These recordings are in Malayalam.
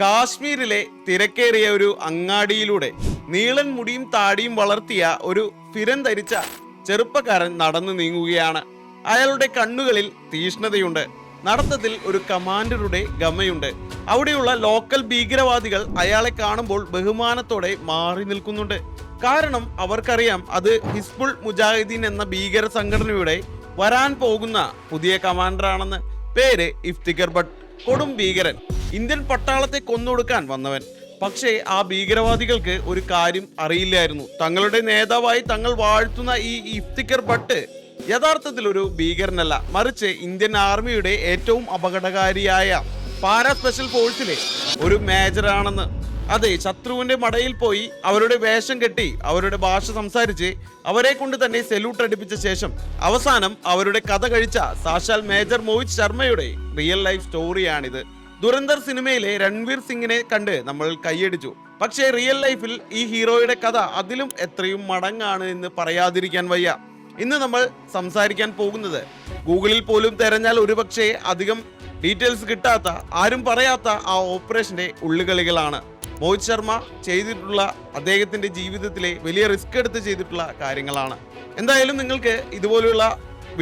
കാശ്മീരിലെ തിരക്കേറിയ ഒരു അങ്ങാടിയിലൂടെ നീളൻ മുടിയും താടിയും വളർത്തിയ ഒരു ഫിരൻ ധരിച്ച ചെറുപ്പക്കാരൻ നടന്നു നീങ്ങുകയാണ്. അയാളുടെ കണ്ണുകളിൽ തീഷ്ണതയുണ്ട്. നടത്തത്തിൽ ഒരു കമാൻഡറുടെ ഗമയുണ്ട്. അവിടെയുള്ള ലോക്കൽ ഭീകരവാദികൾ അയാളെ കാണുമ്പോൾ ബഹുമാനത്തോടെ മാറി നിൽക്കുന്നുണ്ട്. കാരണം അവർക്കറിയാം അത് ഹിസ്ബുൾ മുജാഹിദ്ദീൻ എന്ന ഭീകര സംഘടനയുടെ വരാൻ പോകുന്ന പുതിയ കമാൻഡറാണെന്ന്. പേര് ഇഫ്തിഖർ ഭട്ട്. കൊടും ഭീകരൻ. ഇന്ത്യൻ പട്ടാളത്തെ കൊന്നൊടുക്കാൻ വന്നവൻ. പക്ഷേ ആ ഭീകരവാദികൾക്ക് ഒരു കാര്യം അറിയില്ലായിരുന്നു. തങ്ങളുടെ നേതാവായി തങ്ങൾ വാഴ്ത്തുന്ന ഈ ഇഫ്തിക്കർ ഭട്ട് യഥാർത്ഥത്തിൽ ഒരു ഭീകരനല്ല. മറിച്ച് ഇന്ത്യൻ ആർമിയുടെ ഏറ്റവും അപകടകാരിയായ പാരാ സ്പെഷ്യൽ ഫോഴ്സിലെ ഒരു മേജറാണെന്ന്. അതെ ശത്രുവിന്റെ മടയിൽ പോയി അവരുടെ വേഷം കെട്ടി അവരുടെ ഭാഷ സംസാരിച്ച് അവരെ കൊണ്ട് തന്നെ സെല്യൂട്ട് അടിപ്പിച്ച ശേഷം അവസാനം അവരുടെ കഥ കഴിച്ച സാക്ഷാൽ മേജർ മോഹിത് ശർമ്മയുടെ റിയൽ ലൈഫ് സ്റ്റോറിയാണിത്. ദുരന്തർ സിനിമയിലെ രൺവീർ സിംഗിനെ കണ്ട് നമ്മൾ കൈയടിച്ചു. പക്ഷേ റിയൽ ലൈഫിൽ ഈ ഹീറോയുടെ കഥ അതിലും എത്രയും മടങ്ങാണ് എന്ന് പറയാതിരിക്കാൻ വയ്യ. ഇന്ന് നമ്മൾ സംസാരിക്കാൻ പോകുന്നത് ഗൂഗിളിൽ പോലും തെരഞ്ഞാൽ ഒരുപക്ഷെ അധികം ഡീറ്റെയിൽസ് കിട്ടാത്ത ആരും പറയാത്ത ആ ഓപ്പറേഷന്റെ ഉള്ളുകളികളാണ്. മോഹിത് ശർമ്മ ചെയ്തിട്ടുള്ള അദ്ദേഹത്തിന്റെ ജീവിതത്തിലെ വലിയ റിസ്ക് എടുത്ത് ചെയ്തിട്ടുള്ള കാര്യങ്ങളാണ്. എന്തായാലും നിങ്ങൾക്ക് ഇതുപോലെയുള്ള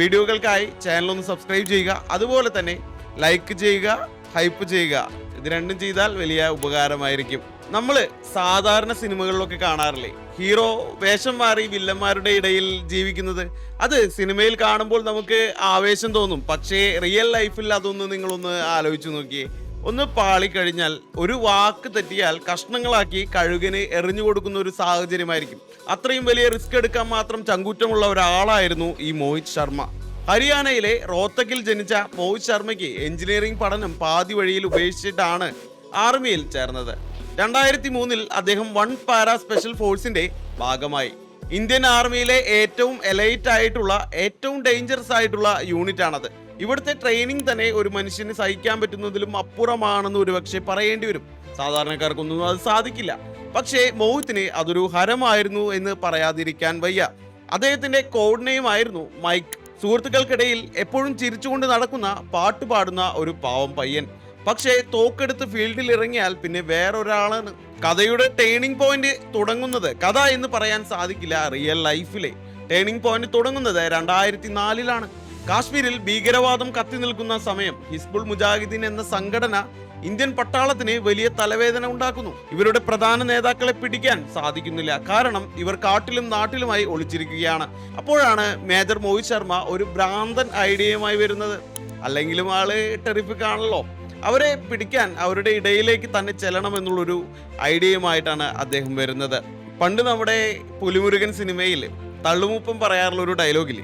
വീഡിയോകൾക്കായി ചാനൽ ഒന്ന് സബ്സ്ക്രൈബ് ചെയ്യുക. അതുപോലെ തന്നെ ലൈക്ക് ചെയ്യുക. ഹൈപ്പ് ചെയ്യുക. ഇത് രണ്ടും ചെയ്താൽ വലിയ ഉപകാരമായിരിക്കും. നമ്മൾ സാധാരണ സിനിമകളിലൊക്കെ കാണാറില്ലേ? ഹീറോ വേഷം മാറി വില്ലന്മാരുടെ ഇടയിൽ ജീവിക്കുന്നത്. അത് സിനിമയിൽ കാണുമ്പോൾ നമുക്ക് ആവേശം തോന്നും. പക്ഷേ റിയൽ ലൈഫിൽ അതൊന്ന് നിങ്ങളൊന്ന് ആലോചിച്ച് നോക്കിയേ. ഒന്ന് പാളിക്കഴിഞ്ഞാൽ ഒരു വാക്ക് തെറ്റിയാൽ കഷ്ണങ്ങളാക്കി കഴുകന് എറിഞ്ഞു കൊടുക്കുന്ന ഒരു സാഹചര്യമായിരിക്കും. അത്രയും വലിയ റിസ്ക് എടുക്കാൻ മാത്രം ചങ്കൂറ്റമുള്ള ഒരാളായിരുന്നു ഈ മോഹിത് ശർമ്മ. ഹരിയാനയിലെ റോത്തക്കിൽ ജനിച്ച മോഹിത് ശർമ്മയ്ക്ക് എഞ്ചിനീയറിംഗ് പഠനം പാതി വഴിയിൽ ഉപേക്ഷിച്ചിട്ടാണ് ആർമിയിൽ ചേർന്നത്. രണ്ടായിരത്തി മൂന്നിൽ അദ്ദേഹം വൺ പാരാ സ്പെഷ്യൽ ഫോഴ്സിന്റെ ഭാഗമായി. ഇന്ത്യൻ ആർമിയിലെ ഏറ്റവും എലൈറ്റ് ആയിട്ടുള്ള ഏറ്റവും ഡേഞ്ചറസ് ആയിട്ടുള്ള യൂണിറ്റ് ആണത് ഇവിടുത്തെ ട്രെയിനിങ് തന്നെ ഒരു മനുഷ്യന് സഹിക്കാൻ പറ്റുന്നതിലും അപ്പുറമാണെന്ന് ഒരുപക്ഷെ പറയേണ്ടി വരും. സാധാരണക്കാർക്കൊന്നും അത് സാധിക്കില്ല. പക്ഷേ മോഹിത്തിന് അതൊരു ഹരമായിരുന്നു എന്ന് പറയാതിരിക്കാൻ വയ്യ. അദ്ദേഹത്തിന്റെ കോഡ് നെയിം ആയിരുന്നു മൈക്ക്. സുഹൃത്തുക്കൾക്കിടയിൽ എപ്പോഴും ചിരിച്ചുകൊണ്ട് നടക്കുന്ന പാട്ട് പാടുന്ന ഒരു പാവം പയ്യൻ. പക്ഷേ തോക്കെടുത്ത് ഫീൽഡിൽ ഇറങ്ങിയാൽ പിന്നെ വേറൊരാളാണ് കഥയുടെ ടേണിംഗ് പോയിന്റ് തുടങ്ങുന്നത്. കഥ എന്ന് പറയാൻ സാധിക്കില്ല റിയൽ ലൈഫിലെ ടേണിംഗ് പോയിന്റ് തുടങ്ങുന്നത് രണ്ടായിരത്തി നാലിലാണ് കാശ്മീരിൽ ഭീകരവാദം കത്തി നിൽക്കുന്ന സമയം ഹിസ്ബുൾ മുജാഹിദീൻ എന്ന സംഘടന ഇന്ത്യൻ പട്ടാളത്തിന് വലിയ തലവേദന ഉണ്ടാക്കുന്നു. ഇവരുടെ പ്രധാന നേതാക്കളെ പിടിക്കാൻ സാധിക്കുന്നില്ല. കാരണം ഇവർ കാട്ടിലും നാട്ടിലുമായി ഒളിച്ചിരിക്കുകയാണ്. അപ്പോഴാണ് മേജർ മോഹിത് ശർമ്മ ഒരു ഭ്രാന്തൻ ഐഡിയയുമായി വരുന്നത്. അല്ലെങ്കിലും ആൾ ടെറിഫിക് കാണല്ലോ അവരെ പിടിക്കാൻ അവരുടെ ഇടയിലേക്ക് തന്നെ ചെല്ലണം എന്നുള്ളൊരു ഐഡിയയുമായിട്ടാണ് അദ്ദേഹം വരുന്നത്. പണ്ട് നമ്മുടെ പുലിമുരുകൻ സിനിമയിൽ തള്ളുമുപ്പം പറയാറുള്ള ഒരു ഡയലോഗിൽ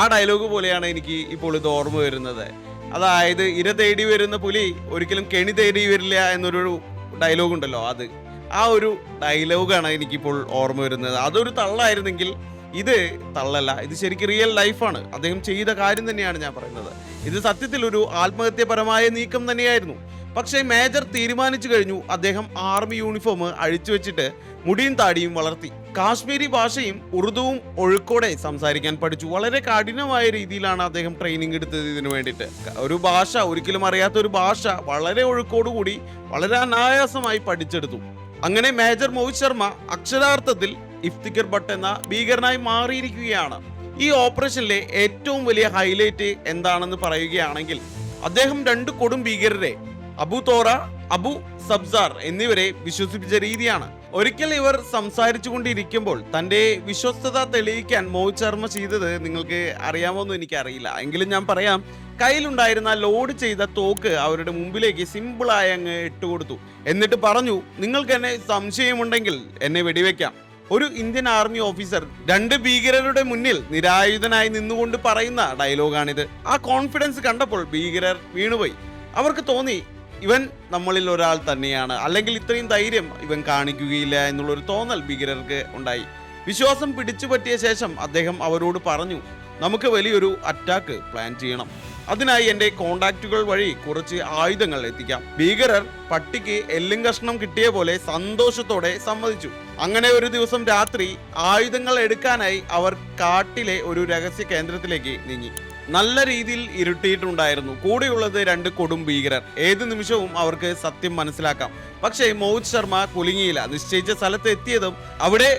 ആ ഡയലോഗ് പോലെയാണ് എനിക്ക് ഇപ്പോൾ ഇത് ഓർമ്മ വരുന്നത്. അതായത് ഇര തേടി വരുന്ന പുലി ഒരിക്കലും കെണി തേടി വരില്ല എന്നൊരു ഡയലോഗ് ഉണ്ടല്ലോ അത്. ആ ഒരു ഡയലോഗാണ് എനിക്കിപ്പോൾ ഓർമ്മ വരുന്നത്. അതൊരു തള്ളായിരുന്നെങ്കിൽ ഇത് തള്ളല്ല. ഇത് ശരിക്കും റിയൽ ലൈഫാണ് അദ്ദേഹം ചെയ്ത കാര്യം തന്നെയാണ് ഞാൻ പറയുന്നത്. ഇത് സത്യത്തിൽ ഒരു ആത്മഹത്യപരമായ നീക്കം തന്നെയായിരുന്നു. പക്ഷേ മേജർ തീരുമാനിച്ചു കഴിഞ്ഞു. അദ്ദേഹം ആർമി യൂണിഫോം അഴിച്ചു വെച്ചിട്ട് മുടിയും താടിയും വളർത്തി. കാശ്മീരി ഭാഷയും ഉറുദുവും ഒഴുക്കോടെ സംസാരിക്കാൻ പഠിച്ചു. വളരെ കഠിനമായ രീതിയിലാണ് അദ്ദേഹം ട്രെയിനിങ് എടുത്തത് ഇതിനു വേണ്ടിയിട്ട്. ഒരു ഭാഷ ഒരിക്കലും അറിയാത്ത ഒരു ഭാഷ വളരെ ഒഴുക്കോടുകൂടി വളരെ അനായാസമായി പഠിച്ചെടുത്തു. അങ്ങനെ മേജർ മോഹിത് ശർമ്മ അക്ഷരാർത്ഥത്തിൽ ഇഫ്തിഖർ ഭട്ട് എന്ന ഭീകരനായി മാറിയിരിക്കുകയാണ്. ഈ ഓപ്പറേഷനിലെ ഏറ്റവും വലിയ ഹൈലൈറ്റ് എന്താണെന്ന് പറയുകയാണെങ്കിൽ അദ്ദേഹം രണ്ട് കൊടും ഭീകരരെ അബു തോറ അബു സബ്സാർ എന്നിവരെ വിശ്വസിപ്പിച്ച രീതിയാണ്. ഒരിക്കൽ ഇവർ സംസാരിച്ചു കൊണ്ടിരിക്കുമ്പോൾ തന്റെ വിശ്വസ്തത തെളിയിക്കാൻ മോഹിത് ശർമ്മ ചെയ്തത് നിങ്ങൾക്ക് അറിയാമോന്ന് എനിക്കറിയില്ല. എങ്കിലും ഞാൻ പറയാം കയ്യിലുണ്ടായിരുന്ന ലോഡ് ചെയ്ത തോക്ക് അവരുടെ മുമ്പിലേക്ക് സിമ്പിളായി അങ്ങ് ഇട്ടുകൊടുത്തു. എന്നിട്ട് പറഞ്ഞു നിങ്ങൾക്ക് എന്നെ സംശയമുണ്ടെങ്കിൽ എന്നെ വെടിവെക്കാം ഒരു ഇന്ത്യൻ ആർമി ഓഫീസർ രണ്ട് ഭീകരരുടെ മുന്നിൽ നിരായുധനായി നിന്നുകൊണ്ട് പറയുന്ന ഡയലോഗാണിത്. ആ കോൺഫിഡൻസ് കണ്ടപ്പോൾ ഭീകരർ വീണുപോയി. അവർക്ക് തോന്നി ഇവൻ നമ്മളിൽ ഒരാൾ തന്നെയാണ്. അല്ലെങ്കിൽ ഇത്രയും ധൈര്യം ഇവൻ കാണിക്കുകയില്ല എന്നുള്ളൊരു തോന്നൽ ഭീകരർക്ക് ഉണ്ടായി. വിശ്വാസം പിടിച്ചു പറ്റിയ ശേഷം അദ്ദേഹം അവരോട് പറഞ്ഞു നമുക്ക് വലിയൊരു അറ്റാക്ക് പ്ലാൻ ചെയ്യണം. അതിനായി എന്റെ കോണ്ടാക്റ്റുകൾ വഴി കുറച്ച് ആയുധങ്ങൾ എത്തിക്കാം. ഭീകരർ പട്ടിക്ക് എല്ലും കഷ്ണം കിട്ടിയ പോലെ സന്തോഷത്തോടെ സമ്മതിച്ചു. അങ്ങനെ ഒരു ദിവസം രാത്രി ആയുധങ്ങൾ എടുക്കാനായി അവർ കാട്ടിലെ ഒരു രഹസ്യ കേന്ദ്രത്തിലേക്ക് നീങ്ങി. നല്ല രീതിയിൽ ഇരുട്ടിയിട്ടുണ്ടായിരുന്നു. കൂടെയുള്ളത് രണ്ട് കൊടും ഭീകരർ. ഏത് നിമിഷവും അവർക്ക് സത്യം മനസ്സിലാക്കാം. പക്ഷേ മോഹിത് ശർമ്മ കുലുങ്ങിയില്ല. നിശ്ചയിച്ച സ്ഥലത്ത് എത്തിയതും അവിടെ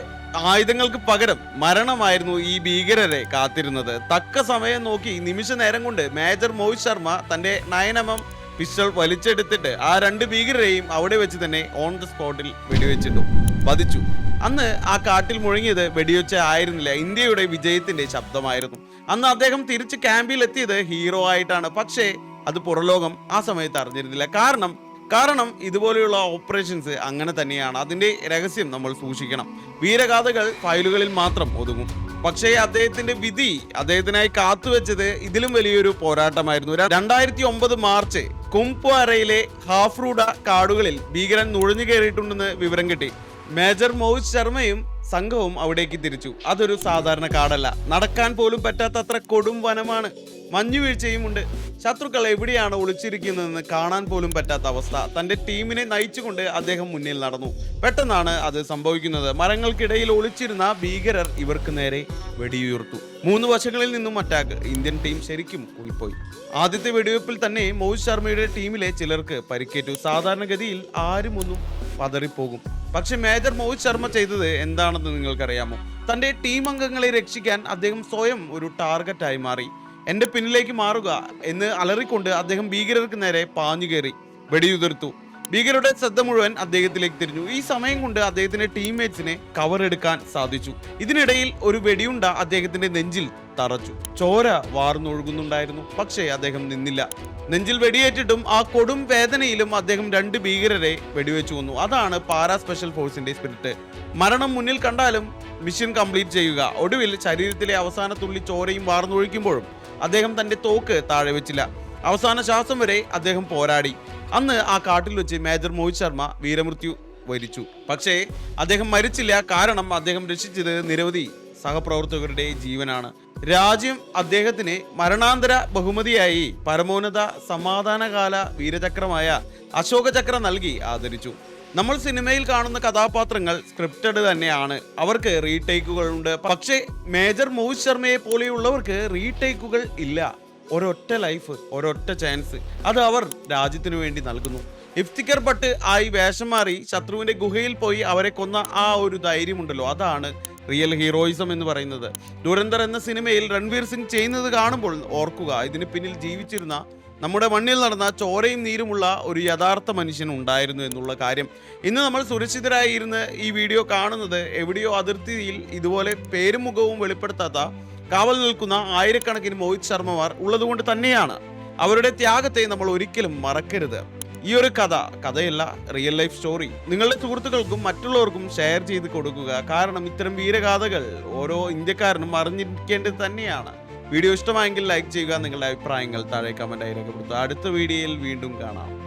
ആയുധങ്ങൾക്ക് പകരം മരണമായിരുന്നു ഈ ഭീകരരെ കാത്തിരുന്നത്. തക്ക സമയം നോക്കി നിമിഷ നേരം കൊണ്ട് മേജർ മോഹിത് ശർമ്മ തന്റെ നയനമം പിസ്റ്റൾ വലിച്ചെടുത്തിട്ട് ആ രണ്ട് ഭീകരരെയും അവിടെ വെച്ച് തന്നെ ഓൺ ദ സ്പോട്ടിൽ വെടിവെച്ചിട്ടു. വധിച്ചു. അന്ന് ആ കാട്ടിൽ മുഴങ്ങിയത് വെടിവെച്ച ആയിരുന്നില്ല. ഇന്ത്യയുടെ വിജയത്തിന്റെ ശബ്ദമായിരുന്നു. അന്ന് അദ്ദേഹം തിരിച്ച് ക്യാമ്പിൽ എത്തിയത് ഹീറോ ആയിട്ടാണ്. പക്ഷേ അത് പുറലോകം ആ സമയത്ത് അറിഞ്ഞിരുന്നില്ല. കാരണം കാരണം ഇതുപോലെയുള്ള ഓപ്പറേഷൻസ് അങ്ങനെ തന്നെയാണ്. അതിന്റെ രഹസ്യം നമ്മൾ സൂക്ഷിക്കണം. വീരഗാഥകൾ ഫയലുകളിൽ മാത്രം ഒതുങ്ങും. പക്ഷേ അദ്ദേഹത്തിന്റെ വിധി അദ്ദേഹത്തിനായി കാത്തുവെച്ചത് ഇതിലും വലിയൊരു പോരാട്ടമായിരുന്നു. രണ്ടായിരത്തി ഒമ്പത് മാർച്ച് കുംപ്വാരയിലെ ഹാഫ്രൂഡ കാടുകളിൽ ഭീകരൻ നുഴഞ്ഞു കയറിയിട്ടുണ്ടെന്ന് വിവരം കിട്ടി. മേജർ മോഹിത് ശർമ്മയും സംഘവും അവിടേക്ക് തിരിച്ചു. അതൊരു സാധാരണ കാടല്ല. നടക്കാൻ പോലും പറ്റാത്തത്ര കൊടും വനമാണ്. മഞ്ഞുവീഴ്ചയും ഉണ്ട്. ശത്രുക്കൾ എവിടെയാണ് ഒളിച്ചിരിക്കുന്നതെന്ന് കാണാൻ പോലും പറ്റാത്ത അവസ്ഥ. തന്റെ ടീമിനെ നയിച്ചുകൊണ്ട് അദ്ദേഹം മുന്നിൽ നടന്നു. പെട്ടെന്നാണ് അത് സംഭവിക്കുന്നത്. മരങ്ങൾക്കിടയിൽ ഒളിച്ചിരുന്ന ഭീകരർ ഇവർക്ക് നേരെ വെടിയുയർത്തു. മൂന്ന് വശങ്ങളിൽ നിന്നും അറ്റാക്ക് ഇന്ത്യൻ ടീം ശരിക്കും കൂടിപ്പോയി ആദ്യത്തെ വെടിവെപ്പിൽ തന്നെ മോഹിത് ശർമ്മയുടെ ടീമിലെ ചിലർക്ക് പരിക്കേറ്റു. സാധാരണഗതിയിൽ ആരും ഒന്നും പതറിപ്പോകും. പക്ഷെ മേജർ മോഹിത് ശർമ്മ ചെയ്തത് എന്താണെന്ന് നിങ്ങൾക്കറിയാമോ? തന്റെ ടീം അംഗങ്ങളെ രക്ഷിക്കാൻ അദ്ദേഹം സ്വയം ഒരു ടാർഗറ്റായി മാറി. എന്റെ പിന്നിലേക്ക് മാറുക എന്ന് അലറിക്കൊണ്ട് അദ്ദേഹം ഭീകരർക്ക് നേരെ പാഞ്ഞു കയറി വെടിയുതിർത്തു. ഭീകരരുടെ ശ്രദ്ധ മുഴുവൻ അദ്ദേഹത്തിലേക്ക് തിരിഞ്ഞു. ഈ സമയം കൊണ്ട് അദ്ദേഹത്തിന്റെ ടീംമേറ്റ്സിനെ കവർ എടുക്കാൻ സാധിച്ചു. ഇതിനിടയിൽ ഒരു വെടിയുണ്ട അദ്ദേഹത്തിന്റെ നെഞ്ചിൽ തറച്ചു. ചോര വാർന്നൊഴുകുന്നുണ്ടായിരുന്നു. പക്ഷേ അദ്ദേഹം നിന്നില്ല. നെഞ്ചിൽ വെടിയേറ്റിട്ടും ആ കൊടും വേദനയിലും അദ്ദേഹം രണ്ട് ഭീകരരെ വെടിവെച്ചു കൊന്നു. അതാണ് പാരാ സ്പെഷ്യൽ ഫോഴ്സിന്റെ സ്പിരിറ്റ്. മരണം മുന്നിൽ കണ്ടാലും മിഷൻ കംപ്ലീറ്റ് ചെയ്യുക. ഒടുവിൽ ശരീരത്തിലെ അവസാന തുള്ളി ചോരയും വാർന്നൊഴിക്കുമ്പോഴും അദ്ദേഹം തന്റെ തോക്ക് താഴെ വെച്ചില്ല. അവസാന ശ്വാസം വരെ അദ്ദേഹം പോരാടി. അന്ന് ആ കാട്ടിൽ വെച്ച് മേജർ മോഹിത് ശർമ്മ വീരമൃത്യു വരിച്ചു. പക്ഷേ അദ്ദേഹം മരിച്ചില്ല. കാരണം അദ്ദേഹം രക്ഷിച്ചത് നിരവധി സഹപ്രവർത്തകരുടെ ജീവനാണ്. രാജ്യം അദ്ദേഹത്തിന് മരണാന്തര ബഹുമതിയായി പരമോന്നത സമാധാനകാല വീരചക്രമായ അശോക ചക്ര നൽകി ആദരിച്ചു. നമ്മൾ സിനിമയിൽ കാണുന്ന കഥാപാത്രങ്ങൾ സ്ക്രിപ്റ്റഡ് തന്നെയാണ്. അവർക്ക് റീടേക്കുകൾ ഉണ്ട്. പക്ഷേ മേജർ മോഹിത് ശർമ്മയെ പോലെയുള്ളവർക്ക് റീടേക്കുകൾ ഇല്ല. ഒരൊറ്റ ലൈഫ് ഒരൊറ്റ ചാൻസ് അത് അവർ രാജ്യത്തിനു വേണ്ടി നൽകുന്നു. ഇഫ്തിക്കർ ഭട്ട് ആയി വേഷം മാറി ശത്രുവിന്റെ ഗുഹയിൽ പോയി അവരെ കൊന്ന ആ ഒരു ധൈര്യമുണ്ടല്ലോ. അതാണ് റിയൽ ഹീറോയിസം എന്ന് പറയുന്നത്. ദുരന്തർ എന്ന സിനിമയിൽ രൺവീർ സിംഗ് ചെയ്യുന്നത് കാണുമ്പോൾ ഓർക്കുക ഇതിന് പിന്നിൽ ജീവിച്ചിരുന്ന നമ്മുടെ മണ്ണിൽ നടന്ന ചോരയും നീരുമുള്ള ഒരു യഥാർത്ഥ മനുഷ്യൻ ഉണ്ടായിരുന്നു എന്നുള്ള കാര്യം. ഇന്ന് നമ്മൾ സുരക്ഷിതരായി ഇരുന്ന് ഈ വീഡിയോ കാണുന്നത് എവിടെയോ അതിർത്തിയിൽ ഇതുപോലെ പേരും മുഖവും വെളിപ്പെടുത്താത്ത കാവൽ നിൽക്കുന്ന ആയിരക്കണക്കിന് മോഹിത് ശർമ്മമാർ ഉള്ളതുകൊണ്ട് തന്നെയാണ്. അവരുടെ ത്യാഗത്തെ നമ്മൾ ഒരിക്കലും മറക്കരുത്. ഈ ഒരു കഥ കഥയല്ല റിയൽ ലൈഫ് സ്റ്റോറി നിങ്ങളുടെ സുഹൃത്തുക്കൾക്കും മറ്റുള്ളവർക്കും ഷെയർ ചെയ്ത് കൊടുക്കുക. കാരണം ഇത്തരം വീരഗാഥകൾ ഓരോ ഇന്ത്യക്കാരനും അറിഞ്ഞിരിക്കേണ്ടത് തന്നെയാണ്. വീഡിയോ ഇഷ്ടമായെങ്കിൽ ലൈക്ക് ചെയ്യുക നിങ്ങളുടെ അഭിപ്രായങ്ങൾ താഴെ കമന്റായി രേഖപ്പെടുത്തുക. അടുത്ത വീഡിയോയിൽ വീണ്ടും കാണാം.